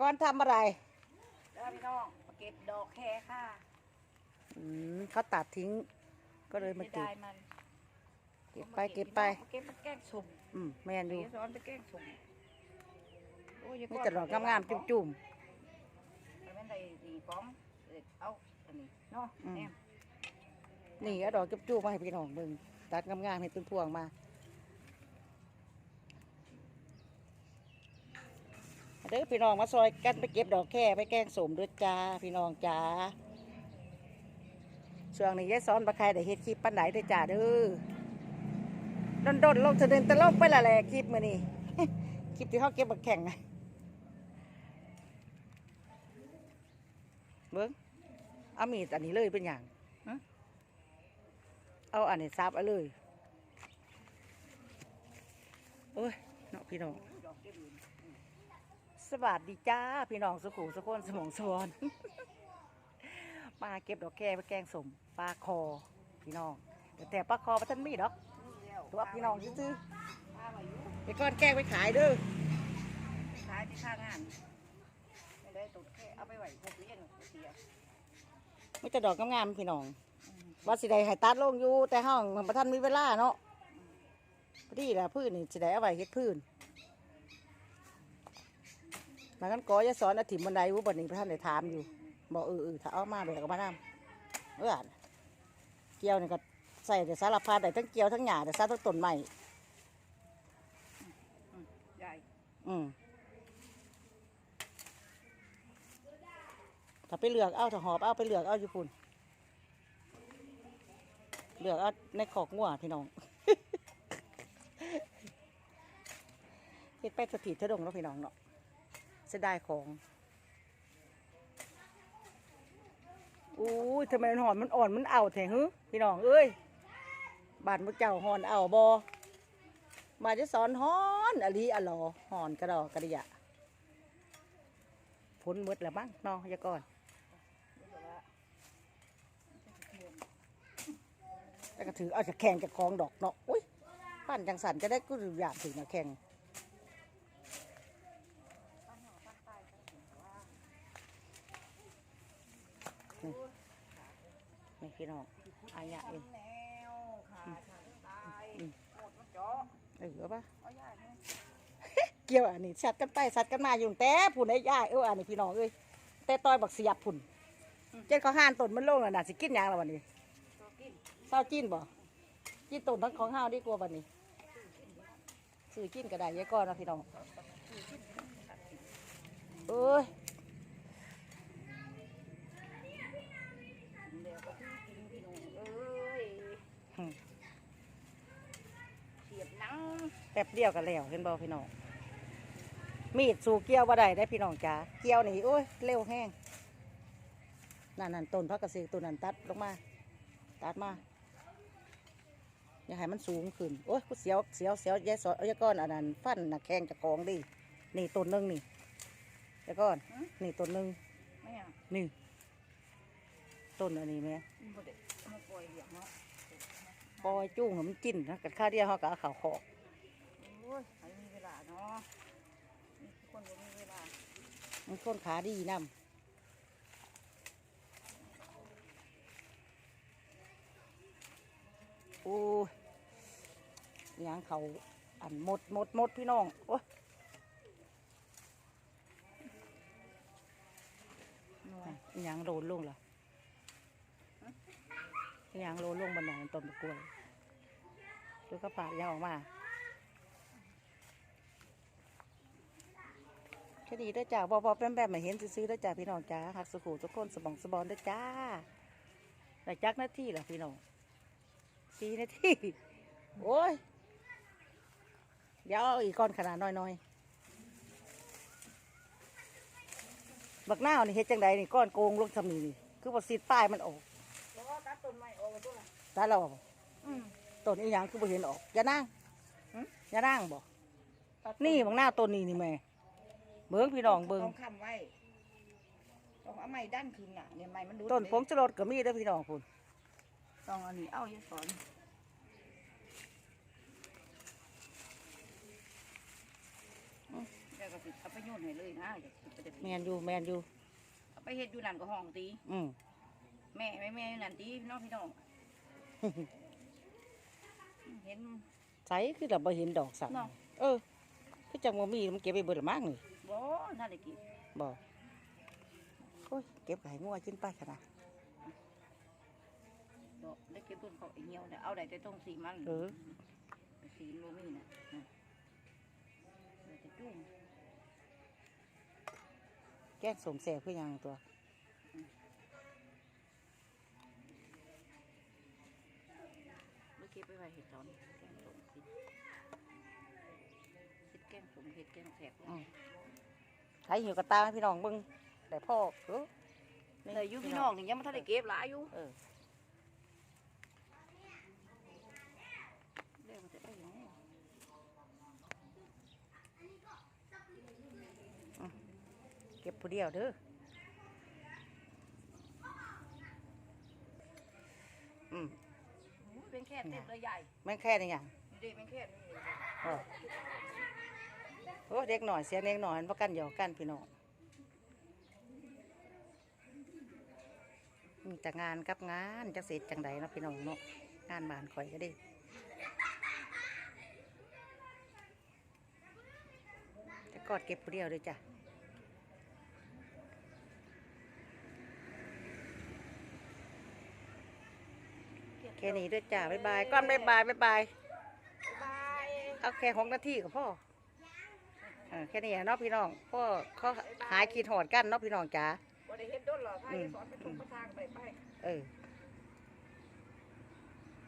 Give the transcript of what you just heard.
ก้อนทำอะไรแล้วพี่น้องมาเก็บดอกแคค่ะอืมเขาตัดทิ้ง ก็เลยมาไม่เก็บได้มันเก็บไปเก็บไปมาเก็บมาแกล้งสุ่มอืมแม่นดูเดี๋ยวซ้อนไปแกล้งสุ่มโอ้ยอย่ามีก่อนแต่ดอกงามๆจุ่ม มันไม่ได้ดีป้อมเด็ดเอาอันนี้เนาะอืม แน่ๆนี่เอาดอกจุ่มๆมาให้พี่น้องเบิ่งตัดงามๆให้เป็นพวงมา เด้อพี่น้องมาซอยกันไปเก็บดอกแค่ไปแกงสมด้วยจ้าพี่น้องจ้าช่วงนี้ยายซ้อนบะใครได้เฮ็ดคลิปปันไหนเด้อจ้าเด้อดนๆลงจะเดินตะลงไปละแหละคลิปมือนี้คลิปที่เขาเก็บบักแข่งไงเบิ้งเอามีดอันนี้เลยเป็นอย่างฮะเอาอันนี้ซับเอาเลยโอ้ยเนาะพี่น้อง สวัสดีจ้า พี่น้องสุขุมสุขนสมองสวรมาเก็บดอกแก้ไปแกงสมปลาคอ พี่น้อง แต่แต่ปลาคอมันท่านมีดอกนี่แล้วตัวพี่น้องซื้อพามาอยู่ๆไปก้อนแกงไปขายเด้อขายที่ข้างงานไม่ได้ตุดแค่เอาไปไหวพวกเลี้ยงเสียไม่จะดอกงามๆพี่น้องว่าสิได้ให้ตัดลงอยู่ แต่ห้องมันประท่านมีเวลาเนาะพอดีแหละพื้นนี่สิได้เอาไว้เฮ็ดพื้น หลังนั้นก็จะสอนอาถิมบันไดวุบันนี้พระท่านได้ถามอยู่บอกเออเออถ้าเอามาแบบกับมานำเอออนเกี่ยวนี่ก็ใส่แต่สารพัดได้ทั้งเกี่ยวทั้งหญ้าแต่ซาทั้งต้นไม้ใหญ่อืมถ้าไปเลือกเอาถ้าหอบเอาไปเลือกเอาอยู่พุ่นเลือกเอาในขอกงัวพี่น้องเฮ็ดไปสถิตเทะดงเนาะพี่น้องเนาะ เสียดายของอู้ยทำไมมันหอนมันอ่อนมันเอาแท้ฮึพี่น้องเอ้ยบานมุกเจ้าหอนเอาบอมาจะสอนหอนอลีอะลอหอนกระดอกกระดียพ้นหมดแล้วมั้งนาะอยาก่อนรู้สึกว่าแล้วก็ถือเอาจะแข่งจะคลองดอกเนาะอุ้ยปั้นจังสันจะได้ก็อยากถึงนะแข่ง ปั้นห่อปั้นใต้ก็ถือว่า นี่พี่น้องอายะเองแนวขาทางตายอืมหมดมันเจาะเออเอาปะเอาใหญ่ไหมเกี่ยวอันนี้สัดกันไปสัดกันมาอยู่แต่ผุนไอ้ย่าเอออันนี้พี่น้องเอ้ยแต่ต้อยบักเสียบผุนเจ็ดเขาห้านต้นมันโล่งแล้วน่ะสิกินหยังแล้ววันนี้ตัวกินเศร้าจิ้นบ่จิ้นต้นทั้งของห้าวดีกว่าวันนี้ซื้อกินก็ได้ยายก้อนเนาะพี่น้องเอ้ย เดี๋ยวก็คือกินพี่น้องเอ้ย หึ เสียบหนัง แป๊บ เดียวกันแล้วเห็นบ่พี่น้อง มีดสู่เกี่ยวบ่ได้ได้พี่น้องจ๋า เกี่ยวนี่โอ้ยเร็วแห้งนั่นนั่นต้นพักกระเซต้นนั้นตัดลงมา ตัดมา อย่าให้มันสูงขึ้น โอ้ยกูเสียวเสียวเสียวแย่สอดเอาแย่ก้อนอันนั้นฟันน่ะแข้งจะกองดิ นี่ต้นหนึงนี่แย่ก้อน นี่ต้นหนึงไม่อะนี่ต้นอันนี้ไหมมันบ่ได้เอามาปล่อยเหลี่ยมเนาะปล่อยจุ้งให้มันกินนะกัดข้าวเดียวเขาก็เอาข่าวขอกโอ้ ยใครมีเวลาเนาะมีคนบ่มีเวลามันคนขาดีน้ำโอ้ยอิหยังเขาอันหมดหมดหมดพี่น้อง โอ้ยยังโดนลงเหรอยังโดนลงบันไดต้นกล้วยดูกระป๋ายังออกมา แค่นี้เด้อจ้าบอบอแปมแปมมาเห็นซื้อๆเด้อจ้าพี่น้องจ้าหักสุขุทุกคนสมองสบอนเด้อจ้าได้จักหน้าที่เหรอพี่น้องสี่นาทีโอ้ยเดี๋ยวเอาอีกก้อนขนาดน้อยๆบักหน้าวนี่เฮ็ดจังใดนี่ก้อนโกงลงทำนี่นี่คือบ่ซีดป้ายมันออกแล้วก็ตัดต้นไม้ออกไปตัวละตาเราอืมต้นอีหยังคือบ่เห็นออกอย่านั่งหึอย่านั่งบ่ตัดนี่บักหน้าวต้นนี้นี่แม่ เบิ่งพี่น้องเบิ่งต้องค้ำไว้ต้องเอาไม้ด้านขึ้นน่ะเนี่ยไม้มันดูดต้นผงจรดก็มีเด้อพี่น้องพุ่นต้องอันนี้เอาอย่าสอนอย่าแล้วก็สิเอาไปโยนให้เลยนะอย่าสิไปเด็ดแมนอยู่แมนอยู่ เอาไปเฮ็ดอยู่นั่นก็ห้องตี อืม แม่แม่แม่อยู่นั่นตีพี่น้องพี่น้องเห็น ใสคือเราบ่เห็นดอกสักเนาะ เออคือจังบ่มีมันเก็บไปเบิดละมั้งนี่ บ่น่าได้กินบ่โอ้ยเก็บไก่งัวกินไปขนาดดอกได้เก็บต้นเขาไอ้เหี่ยวเนี่ยเอาได้แต่ต้นสีมันเออสีโลมีน่ะนะได้แต่จุ้งแก้สมแสบคือหยังตัวเมื่อกี้ไปไว้เห็ดตอนแกงส้มสิเห็ดแกงส้มเห็ดแกงแสบ อืมใครหิวกระตาให้พี่น้องเบิ่งได้พ่อเออเลยอยู่พี่น้องนี่ยังไม่ทันได้เก็บหลายอยู่เออเรียกมันจะได้ยังไงเก็บผู้เดียวเด้ออืมโอ้ยเป็นแค่เต็มเลยใหญ่แม่งแค่นี้หยังนี่ดิเป็นแค่นี้เลย โอ้โอ้เด็กหน่อยเสียงเด็กหน่อยมันประกันหยอกกันพี่น้องมีแต่งานกับงานจะเสร็จจังใดเนาะพี่น้องเนาะงานบ้านข่อยก็ได้จะกอดเก็บผู้เดียวเลยจ้ะแค่นี้ด้วยจ้ะบ๊ายบายก้อนบ๊ายบายบ๊ายบายบายเอาแค่หกนาทีกับพ่อเออแค่นี้อะเนาะพี่น้องพ่อเขาหายขีดหอดกันเนาะพี่น้องจ๋าบ่ได้เฮ็ดโดนหรอกพาอืมสอนไปตรงประทางไปไป เออ